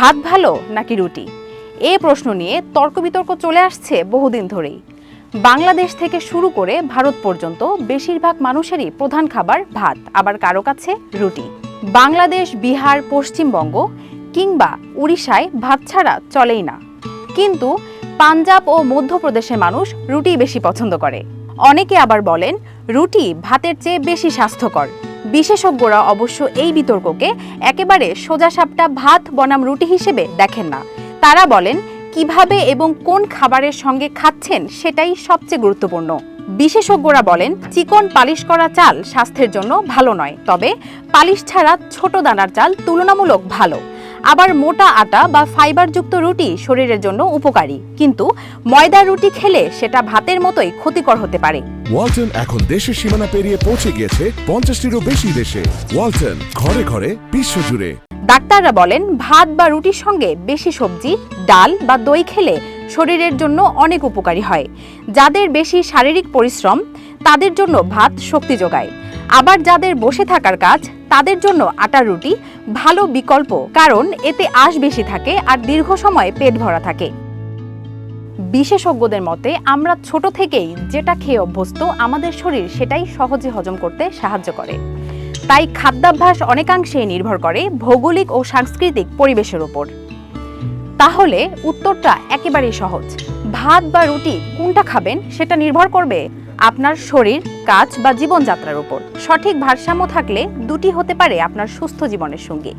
ভাত ভালো নাকি রুটি? এ প্রশ্ন নিয়ে তর্ক বিতর্ক চলে আসছে বহুদিন ধরেই। বাংলাদেশ থেকে শুরু করে ভারত পর্যন্ত বেশিরভাগ মানুষেরই প্রধান খাবার ভাত, আবার কারও কাছে রুটি। বাংলাদেশ, বিহার, পশ্চিমবঙ্গ কিংবা উড়িষ্যায় ভাত ছাড়া চলেই না। কিন্তু পাঞ্জাব ও মধ্যপ্রদেশের মানুষ রুটি বেশি পছন্দ করে। অনেকে আবার বলেন, রুটি ভাতের চেয়ে বেশি স্বাস্থ্যকর। বিশেষজ্ঞরা অবশ্য এই বিতর্ককে একেবারে সোজা সাপটা ভাত বনাম রুটি হিসেবে দেখেন না। তারা বলেন, কীভাবে এবং কোন খাবারের সঙ্গে খাচ্ছেন সেটাই সবচেয়ে গুরুত্বপূর্ণ। বিশেষজ্ঞরা বলেন, চিকন পালিশ করা চাল স্বাস্থ্যের জন্য ভালো নয়, তবে পালিশ ছাড়া ছোট দানার চাল তুলনামূলক ভালো। আবার মোটা আটা বা ফাইবারযুক্ত রুটি শরীরের জন্য উপকারী। কিন্তু ময়দার রুটি খেলে সেটা ভাতের মতোই ক্ষতিকর হতে পারে। ওয়ালটন এখন দেশের সীমানা পেরিয়ে পৌঁছে গিয়েছে পঞ্চাশটিরও বেশি দেশে। ওয়ালটন ঘরে ঘরে বিশ্বজুড়ে। ডাক্তাররা বলেন ভাত বা রুটির সঙ্গে বেশি সবজি ডাল বা দই খেলে শরীরের জন্য অনেক উপকারী হয়। যাদের বেশি শারীরিক পরিশ্রম তাদের জন্য ভাত শক্তি যোগায়। আবার যাদের বসে থাকার কাজ, তাদের জন্য আটার রুটি ভালো বিকল্প, কারণ এতে আঁশ বেশি থাকে আর দীর্ঘ সময় পেট ভরা থাকে। বিশেষজ্ঞদের মতে, আমরা ছোট থেকেই যেটা খেয়ে অভ্যস্ত, আমাদের শরীর সেটাই সহজে হজম করতে সাহায্য করে। তাই খাদ্যাভ্যাস অনেকাংশেই নির্ভর করে ভৌগোলিক ও সাংস্কৃতিক পরিবেশের উপর। তাহলে উত্তরটা একেবারেই সহজ। ভাত বা রুটি কোনটা খাবেন, সেটা নির্ভর করবে আপনার শরীর, কাজ বা জীবনযাত্রার উপর। সঠিক ভারসাম্য থাকলে দুটি হতে পারে আপনার সুস্থ জীবনের সঙ্গী।